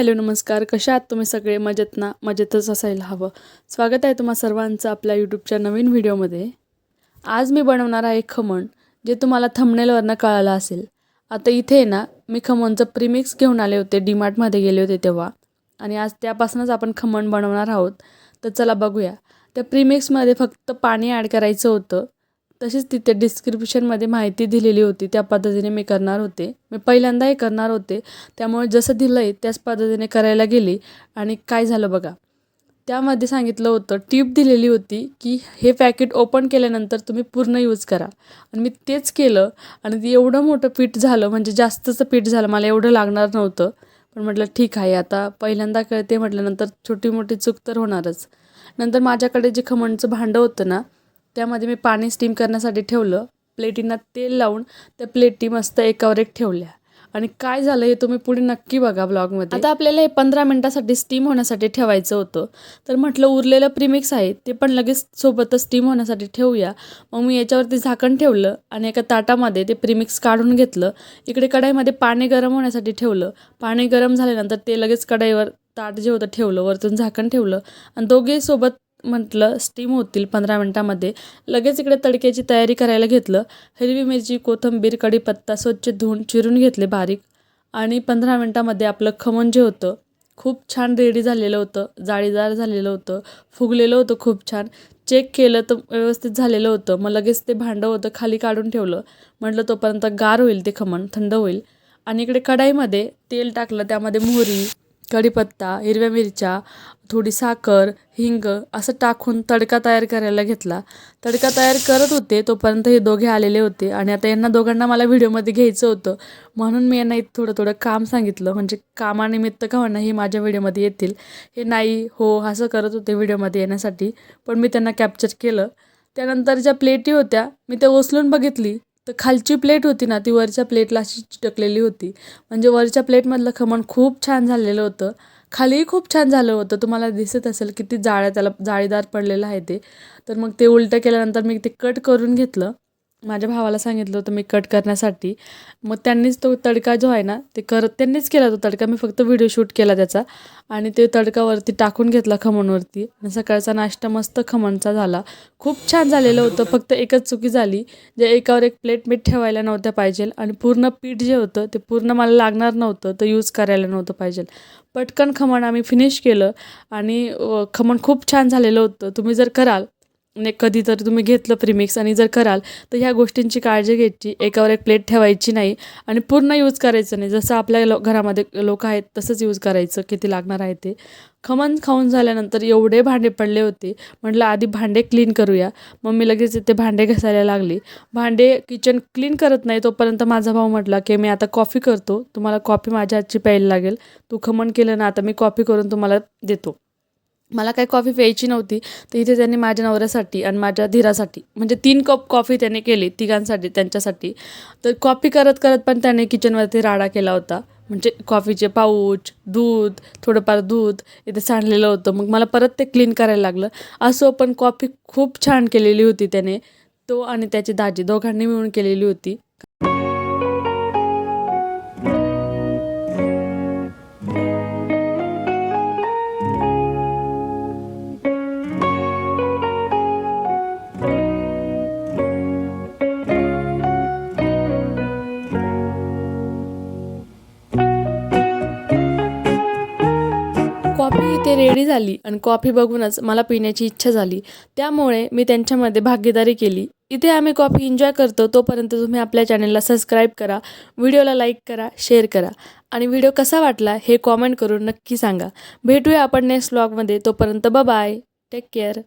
Hello नमस्कार. कशा आहात तुम्ही सगळे? मजेत ना? मजेतच असायला हवं. स्वागत आहे तुम्हा सर्वांचं आपल्या यूट्यूबच्या नवीन व्हिडिओमध्ये. आज मी बनवणार आहे खमण जे तुम्हाला थंबनेलवरनं कळालं असेल. आता इथे आहे ना मी खमणचं प्रीमिक्स घेऊन आले होते डीमार्टमध्ये गेले होते तेव्हा. आणि आज त्यापासूनच आपण खमण बनवणार आहोत. तर चला बघूया. त्या प्रीमिक्समध्ये फक्त पाणी ॲड करायचं होतं. तशीच तिथे डिस्क्रिप्शनमध्ये माहिती दिलेली होती. त्या पद्धतीने मी करणार होते. मी पहिल्यांदाही करणार होते. त्यामुळे जसं दिलं आहे त्याच पद्धतीने करायला गेली. आणि काय झालं बघा. त्यामध्ये सांगितलं होतं टीप दिलेली होती की हे पॅकेट ओपन केल्यानंतर तुम्ही पूर्ण यूज करा. आणि मी तेच केलं. आणि ते एवढं मोठं पीठ झालं म्हणजे जास्तचं पीठ झालं. मला एवढं लागणार नव्हतं. पण म्हटलं ठीक आहे आता पहिल्यांदा कळते म्हटल्यानंतर छोटी मोठी चूक तर होणारच. नंतर माझ्याकडे जे खमणचं भांडं होतं ना त्यामध्ये मी पाणी स्टीम करण्यासाठी ठेवलं. प्लेटींना तेल लावून त्या प्लेटी मस्त एकावर एक ठेवल्या. आणि काय झालं हे तुम्ही पुढे नक्की बघा ब्लॉगमध्ये आता आपल्याला हे पंधरा मिनटासाठी स्टीम होण्यासाठी ठेवायचं होतं. तर म्हटलं उरलेलं प्रीमिक्स आहे ते पण लगेच सोबतच स्टीम होण्यासाठी ठेवूया. मग मी याच्यावरती झाकण ठेवलं आणि एका ताटामध्ये ते प्रिमिक्स काढून घेतलं. इकडे कढाईमध्ये पाणी गरम होण्यासाठी ठेवलं. पाणी गरम झाल्यानंतर ते लगेच कढाईवर ताट जे होतं ठेवलं वरतून झाकण ठेवलं. आणि दोघे सोबत म्हटलं स्टीम होतील पंधरा मिनटामध्ये. लगेच इकडे तडक्याची तयारी करायला घेतलं. हिरवी मिरची कोथिंबीर कढीपत्ता स्वच्छ धुवून चिरून घेतले बारीक. आणि पंधरा मिनटामध्ये आपलं खमण जे होतं खूप छान रेडी झालेलं होतं. जाळीदार झालेलं होतं. फुगलेलं होतं खूप छान. चेक केलं तर व्यवस्थित झालेलं होतं. मग लगेच ते भांडं होतं खाली काढून ठेवलं. म्हटलं तोपर्यंत गार होईल ते खमण थंड होईल. आणि इकडे कढाईमध्ये तेल टाकलं त्यामध्ये मोहरी कढीपत्ता हिरव्या मिरच्या थोडी साखर हिंग असं टाकून तडका तयार करायला घेतला. तडका तयार करत होते तोपर्यंत हे दोघे आलेले होते आणि आता यांना दोघांना मला व्हिडिओमध्ये घ्यायचं होतं. म्हणून मी यांना थोडं थोडं काम सांगितलं. म्हणजे कामानिमित्त का म्हणा हे माझ्या व्हिडिओमध्ये येतील. हे नाही हो असं करत होते व्हिडिओमध्ये येण्यासाठी. पण मी त्यांना कॅप्चर केलं. त्यानंतर ज्या प्लेटी होत्या मी त्या उचलून बघितली. तर खालची प्लेट होती ना ती वरच्या प्लेटला अशी चिटकलेली होती. म्हणजे वरच्या प्लेटमधलं खमण खूप छान झालेलं होतं. खालीही खूप छान झालं होतं. तुम्हाला दिसत असेल किती जाळ्या त्याला जाळीदार पडलेलं आहे ते. तर मग ते उलटं केल्यानंतर मी ते कट करून घेतलं. माझ्या भावाला सांगितलं होतं मी कट करण्यासाठी. मग त्यांनीच तो तडका जो आहे ना ते करत त्यांनीच केला तो तडका. मी फक्त व्हिडिओ शूट केला त्याचा. आणि ते तडकावरती टाकून घेतला खमणवरती. आणि सकाळचा नाश्ता मस्त खमणचा झाला. खूप छान झालेलं होतं. फक्त एकच चुकी झाली जे एकावर एक प्लेट मीठ ठेवायला नव्हत्या पाहिजे. आणि पूर्ण पीठ जे होतं ते पूर्ण मला लागणार नव्हतं. तर यूज करायला नव्हतं पाहिजे. पटकन खमण आम्ही फिनिश केलं. आणि खमण खूप छान झालेलं होतं. तुम्ही जर कराल ने कधीतरी तुम्ही घेतलं प्रीमिक्स आणि जर कराल तर ह्या गोष्टींची काळजी घ्यायची. एकावर एक प्लेट ठेवायची नाही आणि पूर्ण यूज करायचं नाही. जसं आपल्या लो घरामध्ये लोक आहेत तसंच यूज करायचं किती लागणार आहे ते. खमण खाऊन झाल्यानंतर एवढे भांडे पडले होते. म्हटलं आधी भांडे क्लीन करूया. मग मी लगेच ते भांडे घासायला लागली. भांडे किचन क्लीन करत नाही तोपर्यंत माझा भाऊ म्हटला की मी आता कॉफी करतो. तुम्हाला कॉफी माझ्या हातची प्यायला लागेल. तू खमण केलं ना आता मी कॉफी करून तुम्हाला देतो. मला काही कॉफी प्यायची नव्हती तर इथे त्यांनी माझ्या नवऱ्यासाठी आणि माझ्या धीरासाठी म्हणजे तीन कप कॉफी त्याने केली तिघांसाठी त्यांच्यासाठी. तर कॉफी करत करत पण त्याने किचनवरती राडा केला होता. म्हणजे कॉफीचे पाऊच दूध थोडंफार दूध इथे सांडलेलं होतं. मग मला परत ते क्लीन करायला लागलं. असो पण कॉफी खूप छान केलेली होती त्याने. तो आणि त्याची दाजी दोघांनी मिळून केलेली होती. ते रेडी झाली आणि कॉफी बघूनच मला पिण्याची इच्छा झाली. त्यामुळे मी त्यांच्यामध्ये भागीदारी केली. इथे आम्ही कॉफी एन्जॉय करतो तोपर्यंत तुम्ही आपल्या चॅनलला सबस्क्राईब करा व्हिडिओला लाईक करा शेअर करा. आणि व्हिडिओ कसा वाटला हे कॉमेंट करून नक्की सांगा. भेटूया आपण नेक्स्ट व्लॉगमध्ये तोपर्यंत बाय टेक केअर